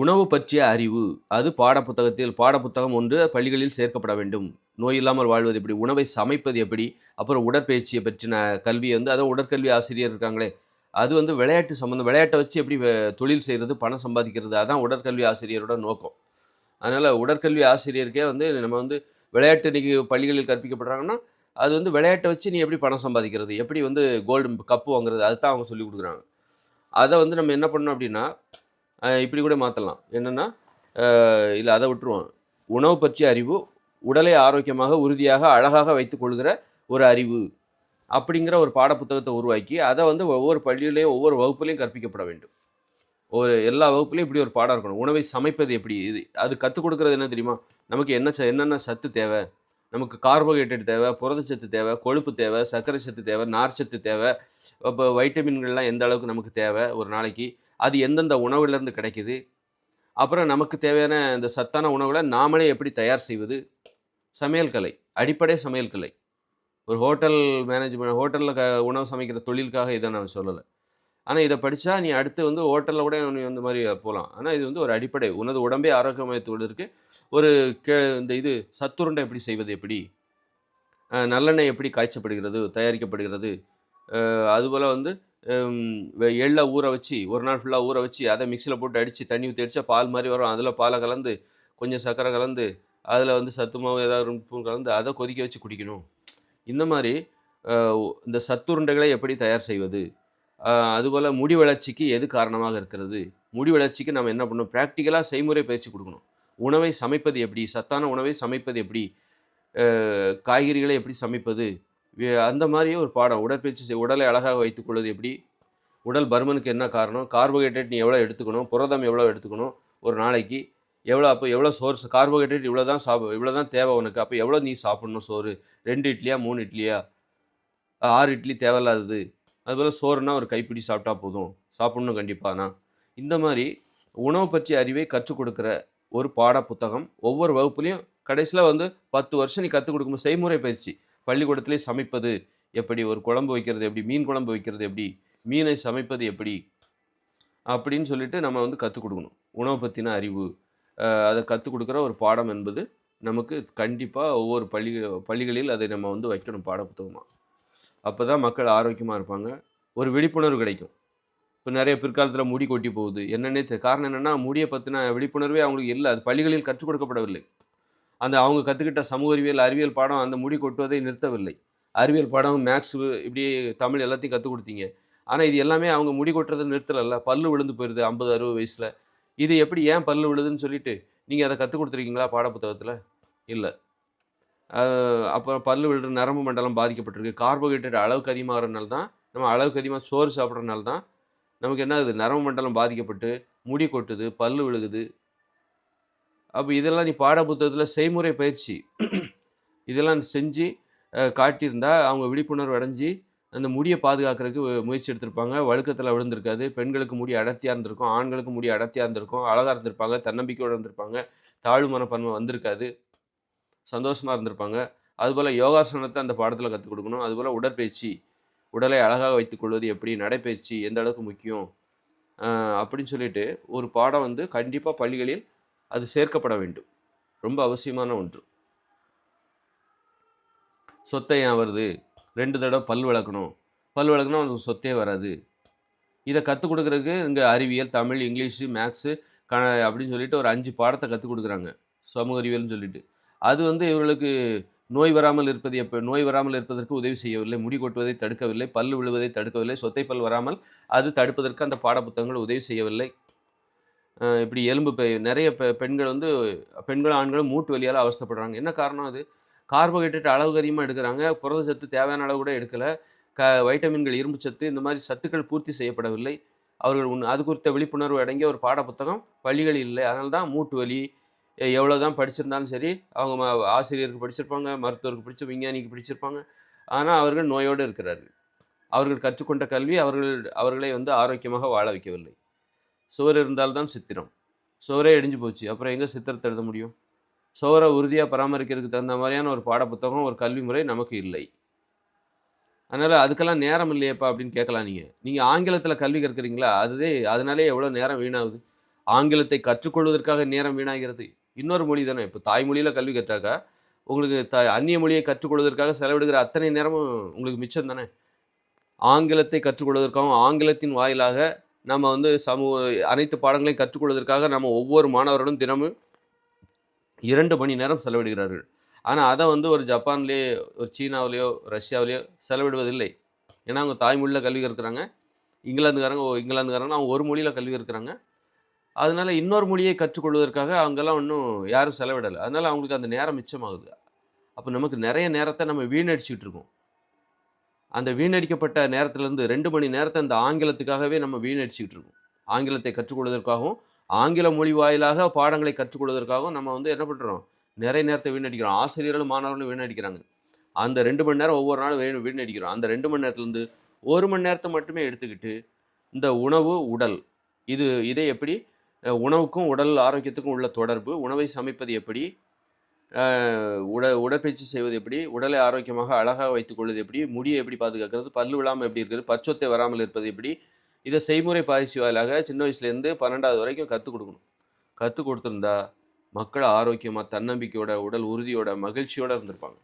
உணவு பற்றிய அறிவு அது பாடப்புத்தகத்தில் பாடப்புத்தகம் ஒன்று பள்ளிகளில் சேர்க்கப்பட வேண்டும். நோய் இல்லாமல் வாழ்வது எப்படி? உணவை சமைப்பது எப்படி? அப்புறம் உடற்பயிற்சியை பற்றின கல்வி வந்து அதான் உடற்கல்வி ஆசிரியர் இருக்காங்களே அது வந்து விளையாட்டு சம்மந்தம் விளையாட்டை வச்சு எப்படி தொழில் செய்கிறது பணம் சம்பாதிக்கிறது அதான் உடற்கல்வி ஆசிரியரோட நோக்கம். அதனால் உடற்கல்வி ஆசிரியருக்கே வந்து நம்ம வந்து விளையாட்டு இன்னைக்கு பள்ளிகளில் கற்பிக்கப்படுறாங்கன்னா அது வந்து விளையாட்டை வச்சு நீ எப்படி பணம் சம்பாதிக்கிறது? எப்படி வந்து கோல்டு கப்பு வாங்குறது? அதுதான் அவங்க சொல்லி கொடுக்குறாங்க. அதை வந்து நம்ம என்ன பண்ணணும் அப்படின்னா இப்படி கூட மாற்றலாம் என்னென்னா இல்லை அதை விட்டுருவோம் உணவு பற்றிய அறிவு உடலை ஆரோக்கியமாக உறுதியாக அழகாக வைத்துக்கொள்கிற ஒரு அறிவு அப்படிங்கிற ஒரு பாடப்புத்தகத்தை உருவாக்கி அதை வந்து ஒவ்வொரு பள்ளியிலையும் ஒவ்வொரு வகுப்புலையும் கற்பிக்கப்பட வேண்டும். ஒரு எல்லா வகுப்புலையும் இப்படி ஒரு பாடம் இருக்கணும். உணவை சமைப்பது எப்படி? இது அது கற்றுக் கொடுக்குறது என்ன தெரியுமா? நமக்கு என்ன ச- என்னென்ன சத்து தேவை? நமக்கு கார்போஹைட்ரேட் தேவை புரதச்சத்து தேவை கொழுப்பு தேவை சர்க்கரை சத்து தேவை நார்ச்சத்து தேவை. இப்போ வைட்டமின்கள்லாம் எந்த அளவுக்கு நமக்கு தேவை? ஒரு நாளைக்கு அது எந்தெந்த உணவுலேருந்து கிடைக்குது? அப்புறம் நமக்கு தேவையான இந்த சத்தான உணவுகளை நாமளே எப்படி தயார் செய்வது? சமையல் கலை அடிப்படை சமையல் கலை. ஒரு ஹோட்டல் மேனேஜ்மெண்ட் ஹோட்டலில் க உணவு சமைக்கிற தொழிலுக்காக இதை நான் சொல்லலை. ஆனால் இதை படித்தா நீ அடுத்து வந்து ஹோட்டலில் கூட நீ இந்த மாதிரி போகலாம் ஆனால் இது வந்து ஒரு அடிப்படை உனது உடம்பே ஆரோக்கியமயத்துவதற்கு ஒரு கே இந்த இது சத்துருண்டை எப்படி செய்வது எப்படி? நல்லெண்ணெய் எப்படி காய்ச்சப்படுகிறது தயாரிக்கப்படுகிறது? அதுபோல் வந்து எள்ளை ஊற வச்சு ஒரு நாள் ஃபுல்லாக ஊற வச்சு அதை மிக்சியில் போட்டு அடித்து தண்ணி ஊற்றி அடித்தா பால் மாதிரி வரும். அதில் பாலை கலந்து கொஞ்சம் சர்க்கரை கலந்து அதில் வந்து சத்து மாவு ஏதாவது ரெண்டு கலந்து அதை கொதிக்க வச்சு குடிக்கணும். இந்த மாதிரி இந்த சத்துருண்டைகளை எப்படி தயார் செய்வது? அதுபோல் முடி வளர்ச்சிக்கு எது காரணமாக இருக்கிறது? முடி வளர்ச்சிக்கு நம்ம என்ன பண்ணணும்? ப்ராக்டிக்கலாக செய்முறை பயிற்சி கொடுக்கணும். உணவை சமைப்பது எப்படி? சத்தான உணவை சமைப்பது எப்படி? காய்கறிகளை எப்படி சமைப்பது? அந்த மாதிரியே ஒரு பாடம். உடற்பயிற்சி செய் உடலை அழகாக வைத்துக்கொள்வது எப்படி? உடல் பருமனுக்கு என்ன காரணம்? கார்போஹைட்ரேட் நீ எவ்வளோ எடுத்துக்கணும்? புரதம் எவ்வளோ எடுத்துக்கணும்? ஒரு நாளைக்கு எவ்வளோ அப்போ எவ்வளோ சோர்ஸ் கார்போஹைட்ரேட் இவ்வளோ தான் சாப்பிடும் இவ்வளோ தான் தேவை உனக்கு. அப்போ எவ்வளோ நீ சாப்பிடணும் சோறு? ரெண்டு இட்லியா மூணு இட்லியா? ஆறு இட்லி தேவையில்லாதது. அதுபோல் சோறுனா ஒரு கைப்பிடி சாப்பிட்டா போதும். சாப்பிடணும் கண்டிப்பானா இந்த மாதிரி உணவு பற்றிய அறிவை கற்றுக் கொடுக்குற ஒரு பாட புத்தகம் ஒவ்வொரு வகுப்புலையும் கடைசியில் வந்து பத்து வருஷம் நீ கற்றுக் கொடுக்கும்போது செய்முறை பயிற்சி. பள்ளிக்கூடத்திலே சமைப்பது எப்படி? ஒரு குழம்பு வைக்கிறது எப்படி? மீன் குழம்பு வைக்கிறது எப்படி? மீனை சமைப்பது எப்படி? அப்படின்னு சொல்லிட்டு நம்ம வந்து கற்றுக் கொடுக்கணும். உணவு பற்றின அறிவு அதை கற்றுக் கொடுக்குற ஒரு பாடம் என்பது நமக்கு கண்டிப்பாக ஒவ்வொரு பள்ளி பள்ளிகளில் அதை நம்ம வந்து வைக்கணும் பாடப்புத்தகமாக அப்போ தான் மக்கள் ஆரோக்கியமாக இருப்பாங்க. ஒரு விழிப்புணர்வு கிடைக்கும். இப்போ நிறைய பிற்காலத்தில் முடி கொட்டி போகுது. என்னென்ன காரணம் என்னென்னா முடியை பற்றின விழிப்புணர்வே அவங்களுக்கு இல்லை. அது பள்ளிகளில் கற்றுக் கொடுக்கப்படவில்லை. அந்த அவங்க கற்றுக்கிட்ட சமூக அறிவியல் அறிவியல் பாடம் அந்த முடி கொட்டுவதை நிறுத்தவில்லை. அறிவியல் பாடம் மேக்ஸ் இப்படி தமிழ் எல்லாத்தையும் கற்றுக் கொடுத்தீங்க. ஆனால் இது எல்லாமே அவங்க முடி கொட்டுறதை நிறுத்தலைல்ல. பல்லு விழுந்து போயிடுது ஐம்பது அறுபது வயசில். இது எப்படி ஏன் பல்லு விழுதுன்னு சொல்லிட்டு நீங்கள் அதை கற்றுக் கொடுத்துருக்கீங்களா பாடப்புத்தகத்தில்? இல்லை. அப்புறம் பல்லு விழுற நரம்பு மண்டலம் பாதிக்கப்பட்டிருக்கு. கார்போஹைட்ரேட் அளவுக்கு அதிகமாகிறதுனால தான் நம்ம அளவுக்கு அதிகமாக சோறு சாப்பிட்றதுனால தான் நமக்கு என்ன ஆகுது? நரம்பு மண்டலம் பாதிக்கப்பட்டு முடி கொட்டுது பல்லு விழுகுது அப்போ இதெல்லாம் நீ பாட புத்தகத்தில் செய்முறை பயிற்சி. இதெல்லாம் செஞ்சு காட்டியிருந்தா அவங்க விழிப்புணர்வு அடைஞ்சு அந்த முடியை பாதுகாக்கிறதுக்கு முயற்சி எடுத்திருப்பாங்க. வழுக்கத்தில் விழுந்திருக்காது. பெண்களுக்கு முடி அடர்த்தியாக இருந்திருக்கும். ஆண்களுக்கு முடி அடர்த்தியாக இருந்திருக்கும். அழகாக இருந்திருப்பாங்க. தன்னம்பிக்கையோடு இருந்திருப்பாங்க. தாழ்வு மனப்பான்மை வந்திருக்காது. சந்தோஷமாக இருந்திருப்பாங்க. அதுபோல் யோகாசனத்தை அந்த பாடத்தில் கற்றுக் கொடுக்கணும். அதுபோல் உடற்பயிற்சி. உடலை அழகாக வைத்துக்கொள்வது எப்படி? நடைப்பயிற்சி எந்த அளவுக்கு முக்கியம்? அப்படின்னு சொல்லிட்டு ஒரு பாடம் வந்து கண்டிப்பாக பள்ளிகளில் அது சேர்க்கப்பட வேண்டும். ரொம்ப அவசியமான ஒன்று. சொத்தை ஏன் வருது? ரெண்டு தடவை பல் வளர்க்கணும் பல் வளர்க்கணும் அவனுக்கு சொத்தே வராது. இதை கற்றுக் கொடுக்குறதுக்கு இங்கே அறிவியல் தமிழ் இங்கிலீஷு மேக்ஸு க அப்படின்னு சொல்லிட்டு ஒரு அஞ்சு பாடத்தை கற்றுக் கொடுக்குறாங்க. சமூக அறிவியல்னு சொல்லிட்டு. அது வந்து இவர்களுக்கு நோய் வராமல் இருப்பது எப்போ நோய் வராமல் இருப்பதற்கு உதவி செய்யவில்லை. முடி கொட்டுவதை தடுக்கவில்லை. பல் விழுவதை தடுக்கவில்லை. சொத்தை பல் வராமல் அது தடுப்பதற்கு அந்த பாடப்புத்தகங்கள் உதவி செய்யவில்லை. இப்படி எலும்பு பெ நிறைய பெ பெண்கள் வந்து பெண்களும் ஆண்களும் மூட்டு வலியால் அவஸ்தைப்படுறாங்க. என்ன காரணம் அது? கார்போஹைட்ரேட் அளவுக்கு அதிகமாக எடுக்கிறாங்க. புரதச்சத்து தேவையான அளவு கூட எடுக்கலை. க வைட்டமின்கள் இரும்பு சத்து இந்த மாதிரி சத்துக்கள் பூர்த்தி செய்யப்படவில்லை. அவர்கள் உன் அது குறித்த விழிப்புணர்வு அடங்கிய ஒரு பாடப்புத்தகம் பள்ளிகளில் இல்லை. அதனால தான் மூட்டு வலி எவ்வளோ தான் படிச்சிருந்தாலும் சரி அவங்க ம- ஆசிரியருக்கு படிச்சிருப்பாங்க மருத்துவருக்கு பிடிச்ச விஞ்ஞானிக்கு பிடிச்சிருப்பாங்க. ஆனால் அவர்கள் நோயோடு இருக்கிறார்கள். அவர்கள் கற்றுக்கொண்ட கல்வி அவர்கள் அவர்களை வந்து ஆரோக்கியமாக வாழ வைக்கவில்லை. சுவர் இருந்தால்தான் சித்திரம். சுவரே இடிஞ்சு போச்சு. அப்புறம் எங்கே சித்திரத்தை எழுத முடியும்? சுவரை உறுதியாக பராமரிக்கிறதுக்கு தகுந்த மாதிரியான ஒரு பாடப்புத்தகம் ஒரு கல்வி முறை நமக்கு இல்லை. அதனால் அதுக்கெல்லாம் நேரம் இல்லையேப்பா அப்படின்னு கேட்கலாம் நீங்கள் நீங்கள் ஆங்கிலத்தில் கல்வி கற்கிறீங்களா? அதுவே அதனாலே எவ்வளோ நேரம் வீணாகுது? ஆங்கிலத்தை கற்றுக்கொள்வதற்காக நேரம் வீணாகிறது. இன்னொரு மொழி தானே. இப்போ தாய்மொழியில் கல்வி கற்றாக்கா? உங்களுக்கு த அந்நிய மொழியை கற்றுக்கொள்வதற்காக செலவிடுகிற அத்தனை நேரமும் உங்களுக்கு மிச்சம் தானே? ஆங்கிலத்தை கற்றுக்கொள்வதற்காகவும் ஆங்கிலத்தின் வாயிலாக நம்ம வந்து சமூக அனைத்து பாடங்களையும் கற்றுக்கொள்வதற்காக நம்ம ஒவ்வொரு மாணவர்களும் தினமும் இரண்டு மணி நேரம் செலவிடுகிறார்கள். ஆனால் அதை வந்து ஒரு ஜப்பான்லேயோ ஒரு சீனாவிலேயோ ரஷ்யாவிலேயோ செலவிடுவதில்லை. ஏன்னா அவங்க தாய்மொழியில் கல்வி கற்கிறாங்க இங்கிலாந்துக்காரங்க இங்கிலாந்துக்காரங்க அவங்க ஒரு மொழியில் கல்வி கற்கிறாங்க அதனால இன்னொரு மொழியை கற்றுக்கொள்வதற்காக அவங்கெல்லாம் ஒன்றும் யாரும் செலவிடலை. அதனால் அவங்களுக்கு அந்த நேரம் மிச்சமாகுது. அப்போ நமக்கு நிறைய நேரத்தை நம்ம வீணடிச்சுட்டு இருக்கோம். அந்த வீணடிக்கப்பட்ட நேரத்திலேருந்து ரெண்டு மணி நேரத்தை அந்த ஆங்கிலத்துக்காகவே நம்ம வீணடிச்சுக்கிட்டு இருக்கோம் ஆங்கிலத்தை கற்றுக்கொள்வதற்காகவும் ஆங்கில மொழி வாயிலாக பாடங்களை கற்றுக்கொள்வதற்காகவும் நம்ம வந்து என்ன பண்ணுறோம் நிறைய நேரத்தை வீணடிக்கிறோம். ஆசிரியர்களும் மாணவர்களும் வீணடிக்கிறாங்க. அந்த ரெண்டு மணி நேரம் ஒவ்வொரு நாளும் வீண் வீணடிக்கிறோம். அந்த ரெண்டு மணி நேரத்துலேருந்து ஒரு மணி நேரத்தை மட்டுமே எடுத்துக்கிட்டு இந்த உணவு உடல். இது இதை எப்படி? உணவுக்கும் உடல் ஆரோக்கியத்துக்கும் உள்ள தொடர்பு. உணவை சமைப்பது எப்படி? உட உடற்பயிற்சி செய்வது எப்படி? உடலை ஆரோக்கியமாக அழகாக வைத்துக்கொள்வது எப்படி? முடியை எப்படி பாதுகாக்கிறது? பல்லு விழாமல் எப்படி இருக்கிறது? பச்சொத்தை வராமல் இருப்பது எப்படி? இதை செய்முறை பயிற்சி வாயிலாக சின்ன வயசுலேருந்து பன்னெண்டாவது வரைக்கும் கற்றுக் கொடுக்கணும். கற்றுக் கொடுத்துருந்தா மக்கள் ஆரோக்கியமாக தன்னம்பிக்கையோட உடல் உறுதியோட மகிழ்ச்சியோட இருந்திருப்பாங்க.